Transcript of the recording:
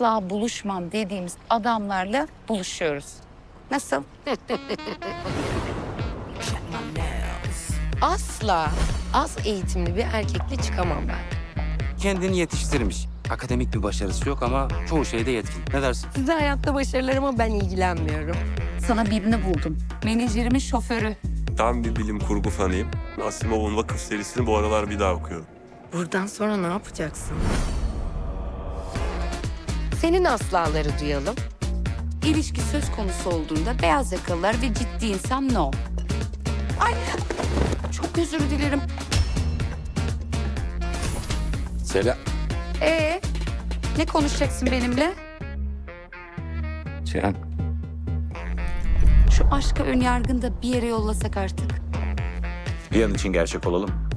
asla buluşmam dediğimiz adamlarla buluşuyoruz. Nasıl? Asla az eğitimli bir erkekle çıkamam ben. Kendini yetiştirmiş. Akademik bir başarısı yok ama çoğu şeyde yetkin. Ne dersin? Size hayatta başarılarıma ben ilgilenmiyorum. Sana birini buldum. Menajerimin şoförü. Tam bir bilim kurgu fanıyım. Asimov'un Vakıf serisini bu aralar bir daha okuyorum. Buradan sonra ne yapacaksın? Senin aslaları duyalım. İlişki söz konusu olduğunda beyaz yakalılar ve ciddi insan no. Ay çok özür dilerim. Selam. Ee, ne konuşacaksın benimle? Ceren. Şu aşka ön yargını da bir yere yollasak artık. Bir an için gerçek olalım.